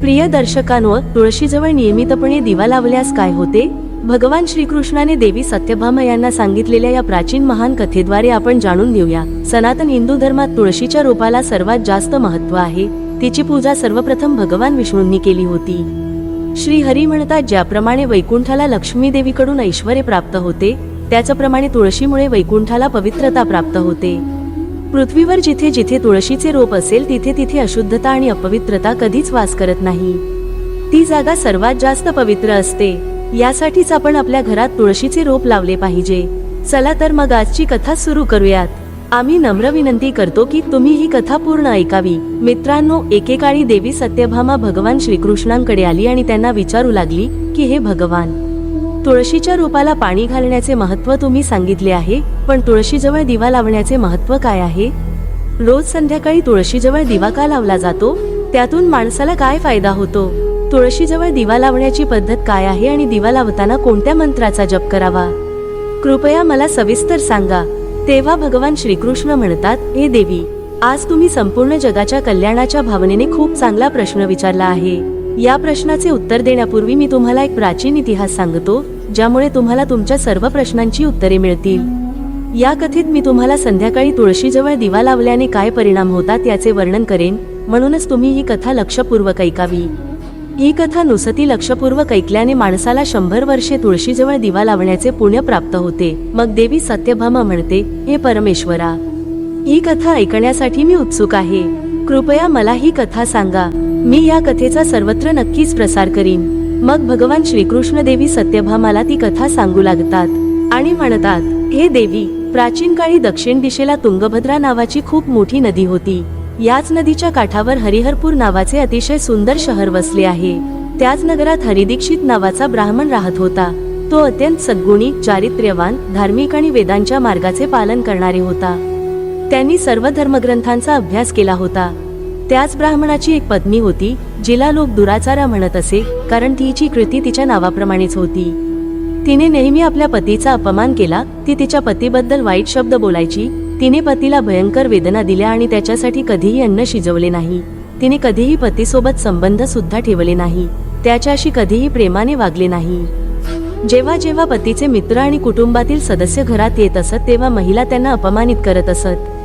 प्रिय दर्शकांवर तुळशीजवळ नियमितपणे दिवा लावल्यास काय होते? भगवान श्रीकृष्णाने देवी सत्यभामा यांना सांगितलेल्या या प्राचीन महान कथेद्वारे आपण जाणून घेऊया. सनातन हिंदू धर्मात तुळशीच्या रोपाला सर्वात जास्त महत्त्व आहे. तिची पूजा सर्वप्रथम भगवान विष्णूंनी केली होती. श्री हरी म्हणतात ज्याप्रमाणे वैकुंठाला लक्ष्मी देवीकडून ऐश्वर प्राप्त होते त्याचप्रमाणे तुळशीमुळे वैकुंठाला पवित्रता प्राप्त होते. पृथ्वीवर जिथे जिथे तुळशीचे रोप असेल तिथे तिथे अशुद्धता आणि अपवित्रता कधीच वास करत नाही. ती जागा सर्वात जास्त पवित्र असते. यासाठीच आपण आपल्या घरात तुळशीचे रोप लावले पाहिजे. चला तर मग आजची कथा सुरू करूयात. आम्ही नम्र विनंती करतो की तुम्ही ही कथा पूर्ण ऐकावी. मित्रांनो एकेकाळी देवी सत्यभामा भगवान श्रीकृष्णांकडे आली आणि त्यांना विचारू लागली की हे भगवान तुळशीच्या रोपाला पाणी घालण्याचे महत्त्व तुम्ही सांगितले आहे पण तुळशीजवळ दिवा लावण्याचे महत्त्व काय आहे? रोज संध्याकाळी तुळशीजवळ दिवा का लावला जातो? त्यातून माणसाला काय फायदा होतो? तुळशीजवळ दिवा लावण्याची पद्धत काय आहे आणि दिवा लावताना कोणत्या मंत्राचा जप करावा? कृपया मला सविस्तर सांगा. तेव्हा भगवान श्रीकृष्ण म्हणतात हे देवी आज तुम्ही संपूर्ण जगाच्या कल्याणाच्या भावनेने खूप चांगला प्रश्न विचारला आहे. या प्रश्नाचे उत्तर देण्यापूर्वी मी तुम्हाला एक प्राचीन इतिहास सांगतो ज्यामुळे तुम्हाला तुमच्या सर्व प्रश्नांची उत्तरे मिळतील. या कथेत मी तुम्हाला संध्याकाळी तुळशीजवळ दिवा लावल्याने काय परिणाम होतात याचे वर्णन करेन म्हणूनच तुम्ही ही कथा लक्षपूर्वक ऐकावी. ही कथा नुसती लक्षपूर्वक ऐकल्याने माणसाला शंभर वर्षे तुळशीजवळ दिवा लावण्याचे पुण्य प्राप्त होते. मग देवी सत्यभामा म्हणते हे परमेश्वरा ही कथा ऐकण्यासाठी मी उत्सुक आहे. कृपया मला ही कथा सांगा. मी या कथेचा सर्वत्र नक्कीच प्रसार करीन. मग भगवान श्रीकृष्ण देवी सत्यभामाला ती कथा सांगू लागतात आणि म्हणतात हे देवी प्राचीन काळी दक्षिण दिशेला तुंगभद्रा नावाची खूप मोठी नदी होती. याच नदीच्या काठावर हरिहरपूर नावाचे अतिशय सुंदर शहर वसले आहे. त्याच नगरात हरिदीक्षित नावाचा ब्राह्मण राहत होता. तो अत्यंत सद्गुणी चारित्र्यवान धार्मिक आणि वेदांच्या मार्गाचे पालन करणारे होता. त्यांनी सर्व धर्मग्रंथांचा अभ्यास केला होता. त्याच ब्राह्मणाची एक पत्नी होती जिला लोक दुराचारा म्हणत असे कारण तिची कृती तिच्या नावाप्रमाणेच होती. तिने नेहमी आपल्या पतीचा अपमान केला ती तिच्या पतीबद्दल वाईट शब्द बोलायची तिने पतीला भयंकर वेदना दिल्या आणि त्याच्यासाठी कधीही अन्न शिजवले नाही. तिने कधीही पतीसोबत संबंध सुद्धा ठेवले नाही त्याच्याशी कधीही प्रेमाने वागले नाही. जेव्हा जेव्हा पतीचे मित्र आणि कुटुंबातील सदस्य घरात येत असत तेव्हा महिला त्यांना अपमानित करत असत.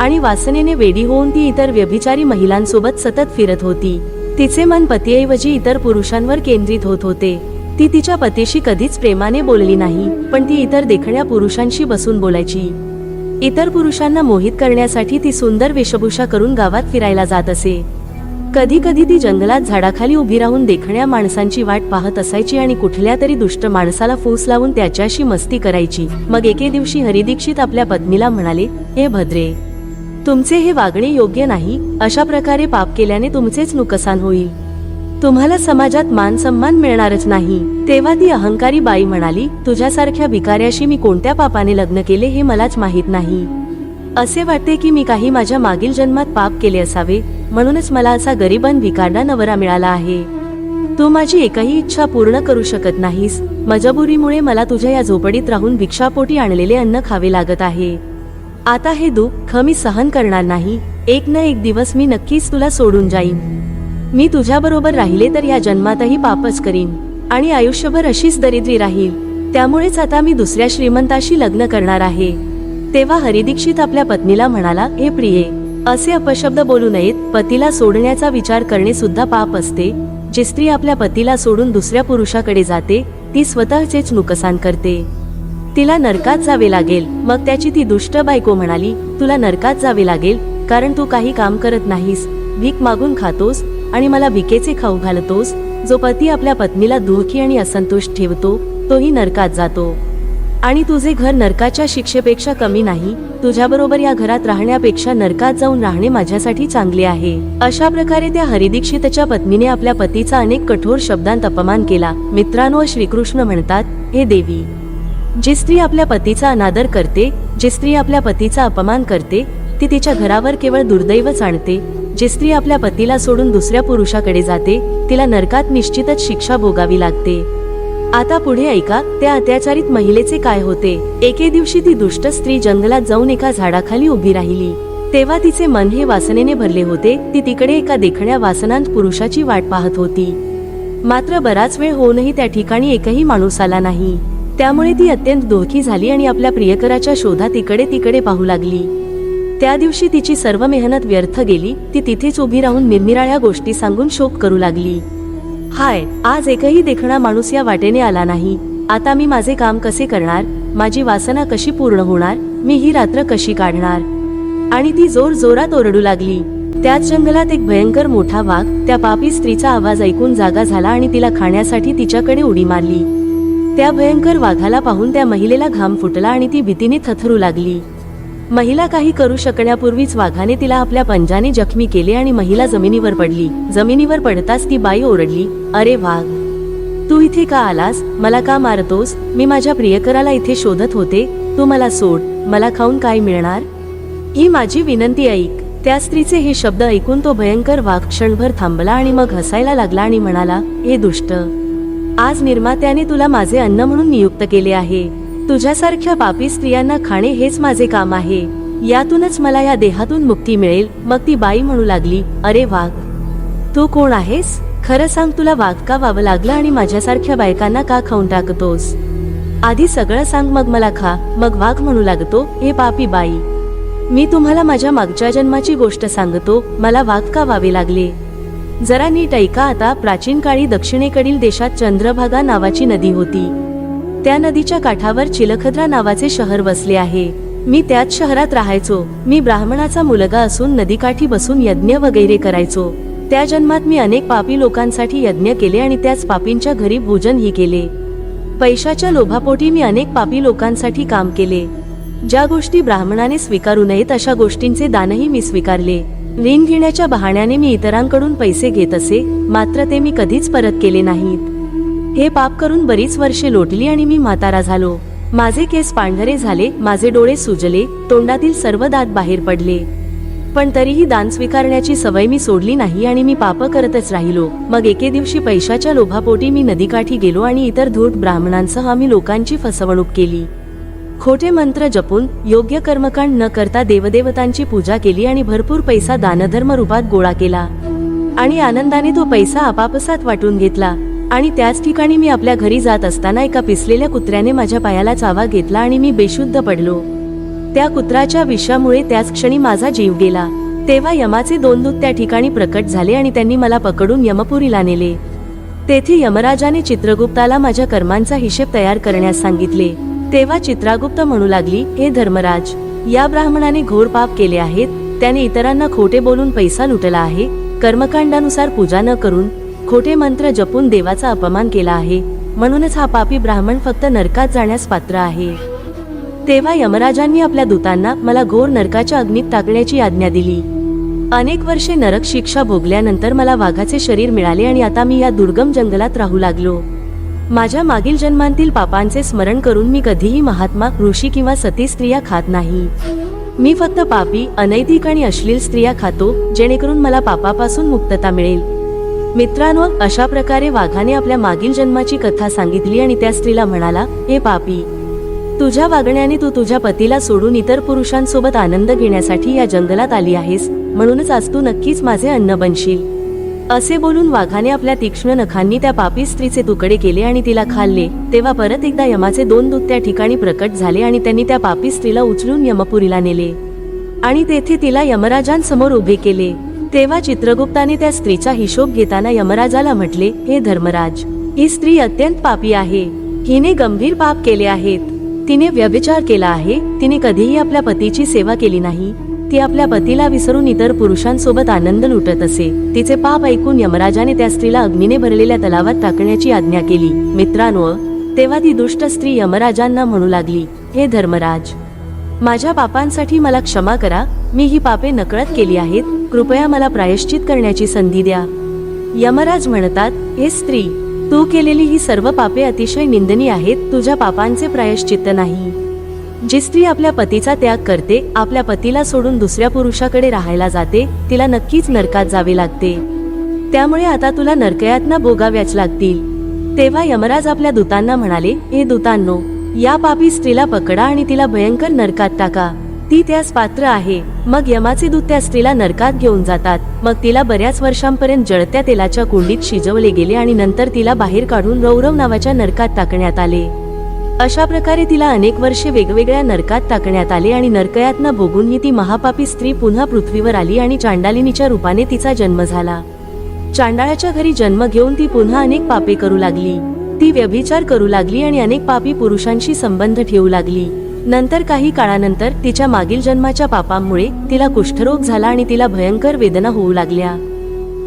आणि वासनेने वेडी होऊन ती इतर व्यभिचारी महिलांसोबत सतत फिरत होती. तिचे मन पतीऐवजी इतर पुरुषांवर केंद्रित होत होते. ती तिच्या पतीशी कधीच प्रेमाने बोलली नाही पण ती इतर देखण्या पुरुषांशी बसून बोलायची. इतर पुरुषांना मोहित करण्यासाठी ती सुंदर वेशभूषा करून गावात फिरायला जात असे. कधी कधी ती जंगलात झाडाखाली उभी राहून देखण्या माणसांची वाट पाहत असायची आणि कुठल्या तरी दुष्ट माणसाला फूस लावून त्याच्याशी मस्ती करायची. मग एके दिवशी हरिदीक्षित आपल्या पत्नीला म्हणाले हे भद्रे तुमचे हे वागणे योग्य नाही अशा प्रकारे पाप केल्याने तुमचेच नुकसान होईल. तुम्हाला समाजात मान सन्मान मिळणारच नाही. तेव्हा ती अहंकारी बाई म्हणाली तुझ्यासारख्या भिकाऱ्याशी मी कोणत्या पापाने लग्न केले हे मलाच माहीत नाही. असे वाटते की मी काही माझ्या मागील जन्मात पाप केले असावे म्हणूनच मला असा गरीबन भिकारडा नवरा मिळाला आहे. तू माझी एकही इच्छा पूर्ण करू शकत नाहीस. मजबुरीमुळे मला तुझ्या या झोपडीत राहून भिक्षापोटी आणलेले अन्न खावे लागत आहे. आता हे दुःख मी सहन करणार नाही. एक न एक दिवस मी नक्कीच तुला सोडून जाईन. मी तुझ्याबरोबर राहिले तर या जन्मातही पापच करीन. आणि आयुष्यभर अशीच दरिद्री राहील. त्यामुळेच आता मी दुसऱ्या श्रीमंताशी लग्न करणार आहे. तेव्हा हरिदीक्षित आपल्या पत्नीला म्हणाला हे प्रिये असे अपशब्द बोलू नयेत. पतीला सोडण्याचा विचार करणे सुद्धा पाप असते. जी स्त्री आपल्या पतीला सोडून दुसऱ्या पुरुषाकडे जाते ती स्वतःचेच नुकसान करते. तिला नरकात जावे लागेल. मग त्याची ती दुष्ट बायको म्हणाली तुला नरकात जावे लागेल कारण तू काही काम करत नाहीस. भीक मागून खातोस आणि मला भिकेचे खाऊ घालतोस. जो पती आपल्या पत्नीला दुःखी आणि असंतोष ठेवतो तोही नरकात जातो. आणि तुझे घर नरकाच्या शिक्षेपेक्षा कमी नाही. तुझ्याबरोबर या घरात राहण्यापेक्षा नरकात जाऊन राहणे माझ्यासाठी चांगले आहे. अशा प्रकारे त्या हरिदीक्षितच्या पत्नीने आपल्या पतीचा अनेक कठोर शब्दांत अपमान केला. मित्रांनो श्रीकृष्ण म्हणतात हे देवी जी स्त्री आपल्या पतीचा अनादर करते जी स्त्री आपल्या पतीचा अपमान करते ती तिच्या घरावर केवळ दुर्दैवच आणते. जी स्त्री आपल्या पतीला सोडून दुसऱ्या पुरुषाकडे जाते तिला नरकात निश्चितच शिक्षा भोगावी लागते. आता पुढे ऐका त्या अत्याचारित महिलेचे काय होते. एके दिवशी ती दुष्ट स्त्री जंगलात जाऊन एका झाडाखाली उभी राहिली. तेव्हा तिचे मन हे वासनेने भरले होते ती तिकडे एका देखण्या वासनांत पुरुषाची वाट पाहत होती. मात्र बराच वेळ होऊनही त्या ठिकाणी एकही माणूस आला नाही. त्यामुळे ती अत्यंत दुःखी झाली आणि आपल्या प्रियकराच्या शोधात इकडे तिकडे पाहू लागली. त्या दिवशी तिची सर्व मेहनत व्यर्थ गेली ती तिथेच उभी राहून निरनिराळ्या गोष्टी सांगून शोक करू लागली. हाय आज एकही देखणा माणूस या वाटेने आला नाही. आता मी माझे काम कसे करणार? माझी वासना कशी पूर्ण होणार? मी ही रात्र कशी काढणार? आणि ती जोर जोरात ओरडू लागली. त्याच जंगलात एक भयंकर मोठा वाघ त्या पापी स्त्रीचा आवाज ऐकून जागा झाला आणि तिला खाण्यासाठी तिच्याकडे उडी मारली. त्या भयंकर वाघाला पाहून त्या महिलेला घाम फुटला आणि ती भीतीने थथरू लागली. महिला काही करू शकण्यापूर्वीच वाघाने तिला आपल्या पंजाने जखमी केले आणि महिला जमिनीवर पडली. जमिनीवर पडताच ती बाई ओरडली अरे वाघ तू इथे का आलास? मला का मारतोस? मी माझ्या प्रियकराला इथे शोधत होते. तू मला सोड. मला खाऊन काय मिळणार? ही माझी विनंती ऐक. त्या स्त्रीचे हे शब्द ऐकून तो भयंकर वाघ क्षणभर थांबला आणि मग हसायला लागला आणि म्हणाला हे दुष्ट आज निर्मात्याने तुला माझे अन्न म्हणून नियुक्त केले आहे. तुझ्यासारख्या पापी स्त्रियांना खाणे हेच माझे काम आहे. यातूनच मला या देहातून मुक्ती मिळेल. मग ती बाई म्हणू लागली अरे वाघ तू कोण आहेस? खरं सांग तुला वाघ का व्हावं लागलं आणि माझ्यासारख्या बायकांना का खाऊन टाकतोस? आधी सगळं सांग मग मला खा. मग वाघ म्हणू लागतो हे पापी बाई मी तुम्हाला माझ्या मागच्या जन्माची गोष्ट सांगतो. मला वाघ का व्हावे लागले? जरा नीट ऐका आता प्राचीन काळी दक्षिणेकडील देशात चंद्रभागा नावाची नदी होती. त्या नदीच्या काठावर चिलखद्रा नावाचे शहर वसले आहे. मी त्याच शहरात राहायचो. मी ब्राह्मणाचा मुलगा असून नदीकाठी बसून यज्ञ वगैरे करायचो. त्या जन्मात मी अनेक पापी लोकांसाठी यज्ञ केले आणि त्याच पापींच्या घरी भोजनही केले. पैशाच्या लोभापोटी मी अनेक पापी लोकांसाठी काम केले. ज्या गोष्टी ब्राह्मणाने स्वीकारू नयेत अशा गोष्टींचे दानही मी स्वीकारले. ऋण घेण्याच्या बहाण्याने मी इतरांकडून पैसे घेत असे मात्र ते मी कधीच परत केले नाहीत. हे पाप करून बरीच वर्षे लोटली आणि मी म्हातारा झालो. माझे केस पांढरे झाले माझे डोळे सुजले तोंडातील सर्व दात बाहेर पडले. पण तरीही दान स्वीकारण्याची सवय मी सोडली नाही आणि मी पाप करतच राहिलो. मग एके दिवशी पैशाच्या लोभापोटी मी नदीकाठी गेलो आणि इतर धूट ब्राह्मणांसह आम्ही लोकांची फसवणूक केली. खोटे मंत्र जपून योग्य कर्मकांड न करता देवदेवतांची पूजा केली आणि भरपूर पैसा दानधर्म रूपात गोळा केला. आणि आनंदाने तो पैसा आपापसात वाटून घेतला. आणि त्याच ठिकाणी मी आपल्या घरी जात असताना एका पिसलेल्या कुत्र्याने माझ्या पायाला चावा घेतला आणि मी बेशुद्ध पडलो. त्या कुत्राच्या विषामुळे त्याच क्षणी माझा जीव गेला. तेव्हा यमाचे दोन दूत त्या ठिकाणी प्रकट झाले आणि त्यांनी मला पकडून यमपुरीला नेले. तेथे यमराजाने चित्रगुप्ताला माझ्या कर्मांचा हिशेब तयार करण्यास सांगितले. तेव्हा चित्रागुप्त म्हणू लागली हे धर्मराज या ब्राह्मणाने घोर पाप केले आहेत त्याने इतरांना खोटे बोलून पैसा लुटला आहे कर्मकांडानुसार पूजा न करून खोटे मंत्र जपून देवाचा अपमान केला आहे म्हणूनच हा पापी ब्राह्मण फक्त नरकात जाण्यास पात्र आहे. तेव्हा यमराजांनी आपल्या दूतांना मला घोर नरकाच्या अग्नीत टाकण्याची आज्ञा दिली. अनेक वर्षे नरक शिक्षा भोगल्यानंतर मला वाघाचे शरीर मिळाले आणि आता मी या दुर्गम जंगलात राहू लागलो. माझ्या मागील जन्मांतील पापांचे स्मरण करून मी कधीही महात्मा ऋषी किंवा सती स्त्रिया खात नाही. मी फक्त पापी अनैतिक आणि अश्लील स्त्रिया खातो जेणेकरून मला पापापासून मुक्तता मिळेल. मित्रांनो अशा प्रकारे वाघाने आपल्या मागील जन्माची कथा सांगितली आणि त्या स्त्रीला म्हणाला हे पापी तुझ्या वागण्याने तू तुझ्या पतीला सोडून इतर पुरुषांसोबत आनंद घेण्यासाठी या जंगलात आली आहेस. म्हणूनच आज तू नक्कीच माझे अन्न बनशील. असे बोलून वाघाने आपल्या तीक्ष्ण नखांनी त्या पापी स्त्रीचे तुकडे केले आणि तिला खाल्ले. तेव्हा परत एकदा यमाचे दोन दूत त्या ठिकाणी प्रकट झाले आणि त्यांनी त्या पापी स्त्रीला उचलून यमपुरीला नेले. आणि तेथे तिला यमराजांसमोर उभे केले. तेव्हा चित्रगुप्ताने त्या स्त्रीचा हिशोब घेताना यमराजाला म्हटले हे धर्मराज ही स्त्री अत्यंत पापी आहे. हिने गंभीर पाप केले आहेत. तिने व्यभिचार केला आहे. तिने कधीही आपल्या पतीची सेवा केली नाही. ती आपल्या पतीला विसरून इतर पुरुषांसोबत आनंद लुटत असे. तिचे पाप ऐकून यमराजाने त्या स्त्रीला अग्नीने भरलेल्या तलावात टाकण्याची आज्ञा केली. मित्रांनो तेव्हा ती दुष्ट स्त्री यमराजांना म्हणू लागली हे धर्मराज माझ्या पापांसाठी मला क्षमा करा. मी ही पापे नकळत केली आहेत. कृपया मला प्रायश्चित करण्याची संधी द्या. यमराज म्हणतात हे स्त्री तू केलेली ही सर्व पापे अतिशय निंदनीय आहेत. तुझ्या पापांचे प्रायश्चित्त नाही. जी स्त्री आपल्या पतीचा त्याग करते आपल्या पतीला सोडून दुसऱ्या पुरुषाकडे राहायला जाते तिला नक्कीच नरकात जावे लागते. त्यामुळे आता तुला नरकयातना भोगाव्याच लागतील. तेव्हा यमराज आपल्या दूतांना म्हणाले हे दूतांनो या पापी स्त्रीला पकडा आणि तिला भयंकर नरकात टाका. ती त्यास पात्र आहे. मग यमाचे दूत त्या स्त्रीला नरकात घेऊन जातात. मग तिला बऱ्याच वर्षांपर्यंत जळत्या तेलाच्या कुंडीत शिजवले गेले आणि नंतर तिला बाहेर काढून रौरव नावाच्या नरकात टाकण्यात आले. अशा प्रकारे तिला अनेक वर्षे वेगवेगळ्या नरकात टाकण्यात आले आणि नरकयातना भोगूनही ती महापापी स्त्री पुन्हा पृथ्वीवर आली आणि चांडालिनीच्या रूपाने तिचा जन्म झाला. चांडाळाच्या घरी जन्म घेऊन ती पुन्हा अनेक पापे करू लागली. ती व्यभिचार करू लागली आणि अनेक पापी पुरुषांशी संबंध ठेवू लागली. नंतर काही काळानंतर तिच्या मागील जन्माच्या पापांमुळे तिला कुष्ठरोग झाला आणि तिला भयंकर वेदना होऊ लागल्या.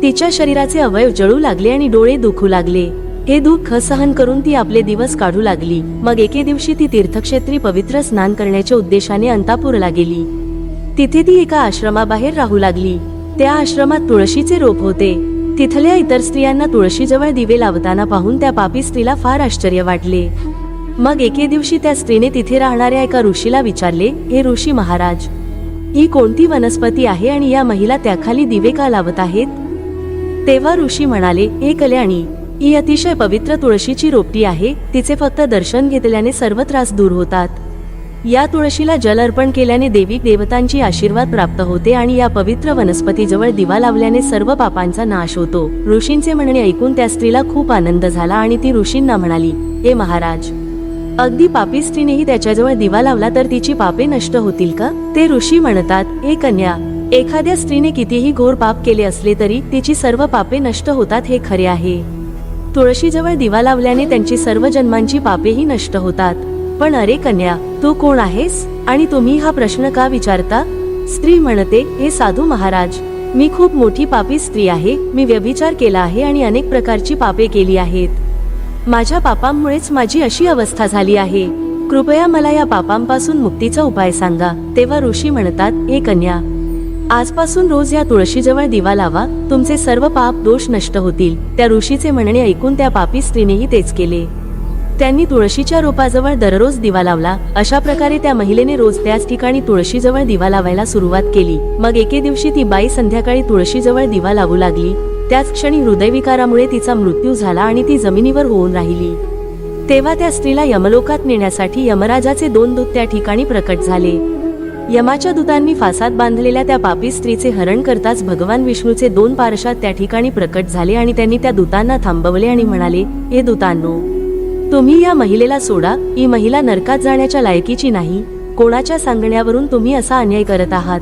तिच्या शरीराचे अवयव जळू लागले आणि डोळे दुखू लागले. हे दुःख सहन करून ती आपले दिवस काढू लागली. मग एके दिवशी ती तीर्थक्षेत्री पवित्र स्नान करण्याच्या उद्देशाने अंतापूरला गेली. तिथे ती एका आश्रमाबाहेर राहू लागली. त्या आश्रमात तुळशीचे रोप होते. तिथल्या इतर स्त्रियांना तुळशीजवळ दिवे लावताना पाहून त्या पापी स्त्रीला फार आश्चर्य वाटले. मग एके दिवशी त्या स्त्रीने तिथे राहणाऱ्या एका ऋषीला विचारले हे ऋषी महाराज ही कोणती वनस्पती आहे आणि या महिला त्याखाली दिवे का लावत आहेत? तेव्हा ऋषी म्हणाले हे कल्याणी ही अतिशय पवित्र तुळशीची रोपटी आहे. तिचे फक्त दर्शन घेतल्याने सर्व त्रास दूर होतात. या तुळशीला जल अर्पण केल्याने देवी देवतांची आशीर्वाद प्राप्त होते आणि या पवित्र वनस्पतीजवळ दिवा लावल्याने सर्व पापांचा नाश होतो. ऋषींचे म्हणणे ऐकून त्या स्त्रीला खूप आनंद झाला आणि ती ऋषींना म्हणाली हे महाराज अगदी पापी स्त्रीनेही त्याच्याजवळ दिवा लावला तर तिची पापे नष्ट होतील का? ते ऋषी म्हणतात हे कन्या एखाद्या स्त्रीने कितीही घोर पाप केले असले तरी तिची सर्व पापे नष्ट होतात हे खरे आहे. तुळशीजवळ दिवा लावल्याने त्यांची सर्व जन्मांची पापेही नष्ट होतात. पण अरे कन्या तू कोण आहेस? आणि तुम्ही हा प्रश्न का विचारता? स्त्री म्हणते हे साधू महाराज मी खूप मोठी पापी स्त्री आहे मी व्यभिचार केला आहे आणि अनेक प्रकारची पापे केली आहेत. माझ्या पापांमुळेच माझी अशी अवस्था झाली आहे. कृपया मला या पापांपासून मुक्तीचा उपाय सांगा. तेव्हा ऋषी म्हणतात हे कन्या आजपासून रोज या तुळशीजवळ दिवा लावा तुमचे सर्व पाप दोष नष्ट होतील. त्या ऋषीचे म्हणणे ऐकून त्या पापी स्त्रीनेही तेच केले. त्यांनी तुळशीच्या रोपाजवळ दररोज दिवा लावला. अशा प्रकारे त्या महिलेने रोज त्याच ठिकाणी तुळशीजवळ दिवा लावायला सुरुवात केली. मग एके दिवशी ती बाई संध्याकाळी तुळशीजवळ दिवा लावू लागली. त्याच क्षणी हृदयविकारामुळे तिचा मृत्यू झाला आणि ती जमिनीवर होऊन राहिली. तेव्हा त्या स्त्रीला यमलोकात नेण्यासाठी यमराजाचे दोन दूत त्या ठिकाणी प्रकट झाले. यमाच्या दूतांनी फासात बांधलेल्या त्या पापी स्त्रीचे हरण करताच भगवान विष्णूचे दोन पारशात त्या ठिकाणी प्रकट झाले आणि त्यांनी त्या दूतांना थांबवले आणि म्हणाले हे दूतांनो तुम्ही या महिलेला सोडा. ही महिला नरकात जाण्याच्या लायकीची नाही. कोणाच्या सांगण्यावरून तुम्ही असा अन्याय करत आहात?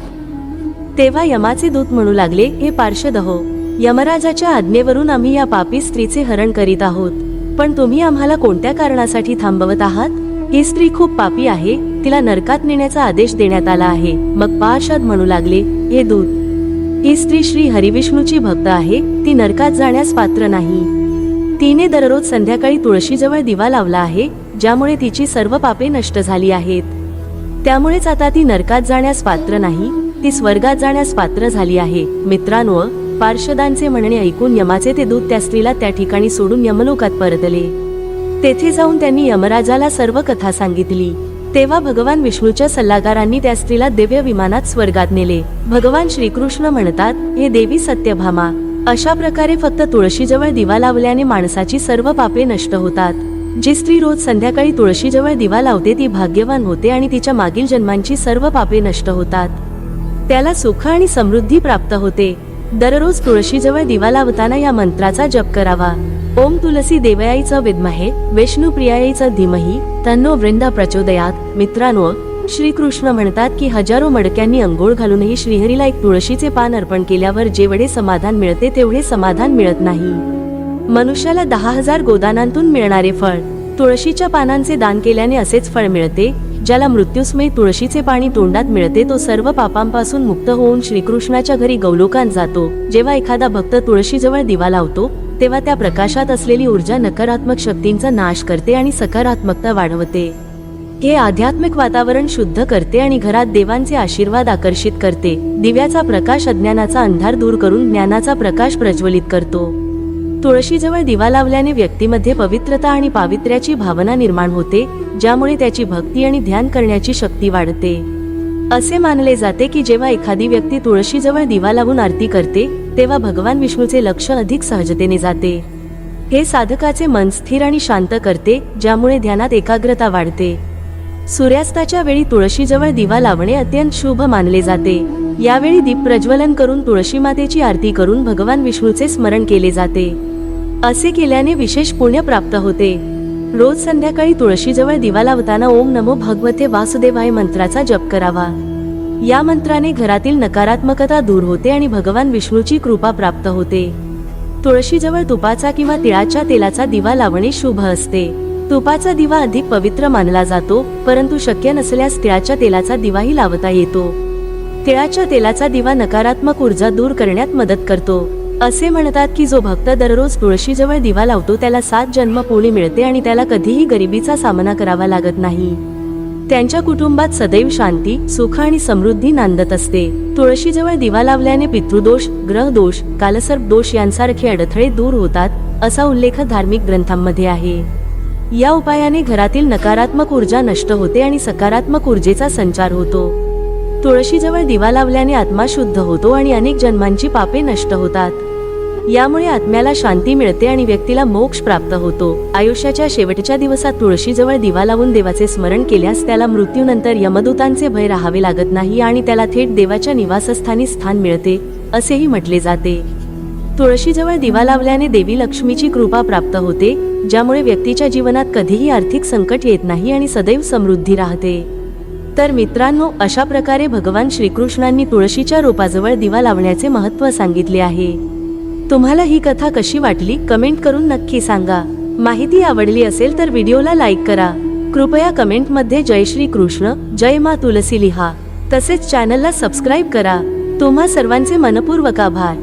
तेव्हा यमाचे दूत म्हणू लागले हे पार्षदहो हो यमराजाच्या आज्ञेवरून आम्ही या पापी स्त्रीचे हरण करीत आहोत. पण तुम्ही आम्हाला कोणत्या कारणासाठी थांबवत आहात? ही स्त्री खूप पापी आहे. तिला नरकात नेण्याचा आदेश देण्यात आला आहे. मग पार्षद म्हणू लागले हे दूत ही स्त्री श्री हरिविष्णूची भक्त आहे. ती नरकात जाण्यास पात्र नाही. तिने दररोज संध्याकाळी तुळशीजवळ दिवा लावला आहे ज्यामुळे तिची सर्व पापे नष्ट झाली आहेत. त्यामुळेच आता ती नरकात जाण्यास पात्र नाही ती स्वर्गात जाण्यास पात्र झाली आहे. मित्रांनो पार्षदांचे म्हणणे ऐकून यमाचे ते दूत त्या स्त्रीला त्या ठिकाणी सोडून यमलोकात परतले. तेथे जाऊन त्यांनी यमराजाला सर्व कथा सांगितली. तेव्हा भगवान विष्णूच्या सल्लागारांनी त्या स्त्रीला दिव्य विमानात स्वर्गात नेले. भगवान श्रीकृष्ण म्हणतात हे देवी सत्यभामा. अशा प्रकारे फक्त तुळशीजवळ दिवा लावल्याने माणसाची सर्व पापे नष्ट होतात. जी स्त्री रोज संध्याकाळी तुळशीजवळ दिवा लावते ती भाग्यवान होते आणि तिच्या मागील जन्मांची सर्व पापे नष्ट होतात. त्याला सुख आणि समृद्धी प्राप्त होते. दररोज तुळशीजवळ दिवा लावताना या मंत्राचा जप करावा. ओम तुलसी देवयाईचं विद्महे विष्णुप्रियाईचं धीमही तन्नो वृंदा प्रचोदयात. मित्रांनो श्रीकृष्ण म्हणतात की हजारो मडक्यांनी अंघोळ घालूनही श्रीहरीला एक तुळशीचे पान अर्पण केल्यावर जेवढे समाधान मिळते तेवढे समाधान मिळत नाही. मनुष्याला दहा हजार गोदानांतून मिळणारे फळ तुळशीच्या पानांचे दान केल्याने असेच फळ मिळते ज्याला मृत्यूस्मय तुळशीचे पाणी तोंडात मिळते तो सर्व पापांपासून मुक्त होऊन श्रीकृष्णाच्या घरी गौलोकांत जातो. जेव्हा एखादा भक्त तुळशीजवळ दिवा लावतो तेव्हा त्या प्रकाशात असलेली ऊर्जा नकारात्मक शक्तींचा नाश करते आणि सकारात्मकता वाढवते. हे आध्यात्मिक वातावरण शुद्ध करते आणि घरात देवांचे आशीर्वाद आकर्षित करते. दिव्याचा प्रकाश अज्ञानाचा अंधार दूर करून ज्ञानाचा प्रकाश प्रज्वलित करतो. तुळशीजवळ दिवा लावल्याने व्यक्तीमध्ये पवित्रता आणि पावित्र्याची भावना निर्माण होते ज्यामुळे त्याची भक्ती आणि ध्यान करण्याची शक्ती वाढते. असे मानले जाते की जेव्हा एखादी व्यक्ती तुळशीजवळ दिवा लावून आरती करते तेव्हा भगवान विष्णूचे लक्ष अधिक सहजतेने जाते. हे साधकाचे मन स्थिर आणि शांत करते ज्यामुळे ध्यानात एकाग्रता वाढते. सूर्यास्ताच्या वेळी तुळशीजवळ दिवा लावणे अत्यंत शुभ मानले जाते. यावेळी दीप प्रज्वलन करून तुळशी मातेची आरती करून भगवान विष्णूचे स्मरण केले जाते. असे केल्याने विशेष पुण्य प्राप्त होते. रोज संध्याकाळी तुळशीजवळ दिवा लावताना ओम नमो भगवते वासुदेवाय मंत्राचा जप करावा. या मंत्राने घरातील नकारात्मकता दूर होते आणि भगवान विष्णूची कृपा प्राप्त होते. तुळशीजवळ तुपाचा किंवा तिळाच्या तेलाचा दिवा लावणे शुभ असते. तुपाचा दिवा अधिक पवित्र मानला जातो परंतु शक्य नसल्यास तिळाच्या तेलाचा दिवाही लावता येतो. तिळाच्या तेलाचा दिवा नकारात्मक ऊर्जा दूर करण्यात मदत करतो. असे म्हणतात की जो भक्त दररोज तुळशीजवळ दिवा लावतो त्याला सात जन्म पोळी मिळते आणि त्याला कधीही गरिबीचा सामना करावा लागत नाही. त्यांच्या कुटुंबात सदैव शांती सुख आणि समृद्धी नांदत असते. तुळशीजवळ दिवा लावल्याने पितृदोष ग्रहदोष कालसर्प दोष यांसारखे अडथळे दूर होतात असा उल्लेख धार्मिक ग्रंथांमध्ये आहे. या उपायाने घरातील नकारात्मक ऊर्जा नष्ट होते आणि सकारात्मक ऊर्जेचा संचार होतो. तुळशीजवळ दिवा लावल्याने आत्मा शुद्ध होतो आणि अनेक जन्मांची पापे नष्ट होतात. यामुळे आत्म्याला शांती मिळते आणि व्यक्तीला मोक्ष प्राप्त होतो. आयुष्याच्या शेवटच्या दिवसात तुळशीजवळ दिवा लावून देवाचे स्मरण केल्यास त्याला मृत्यूनंतर यमदूतांचे भय राहावे लागत नाही आणि त्याला थेट देवाच्या निवासस्थानी स्थान मिळते असेही म्हटले जाते. तुळशीजवळ दिवा लावल्याने देवी लक्ष्मीची कृपा प्राप्त होते ज्यामुळे व्यक्तीच्या जीवनात कधीही आर्थिक संकट येत नाही आणि सदैव समृद्धी राहते. तर मित्रांनो अशा प्रकारे भगवान श्रीकृष्णांनी तुळशीच्या रोपाजवळ दिवा लावण्याचे महत्त्व सांगितले आहे. तुम्हाला ही कथा कशी वाटली कमेंट करून नक्की सांगा. माहिती आवडली असेल तर व्हिडिओला लाईक करा. कृपया कमेंटमध्ये जय श्री कृष्ण जय मा तुलसी लिहा. तसेच चॅनलला सबस्क्राईब करा. तुम्हा सर्वांचे मनपूर्वक आभार.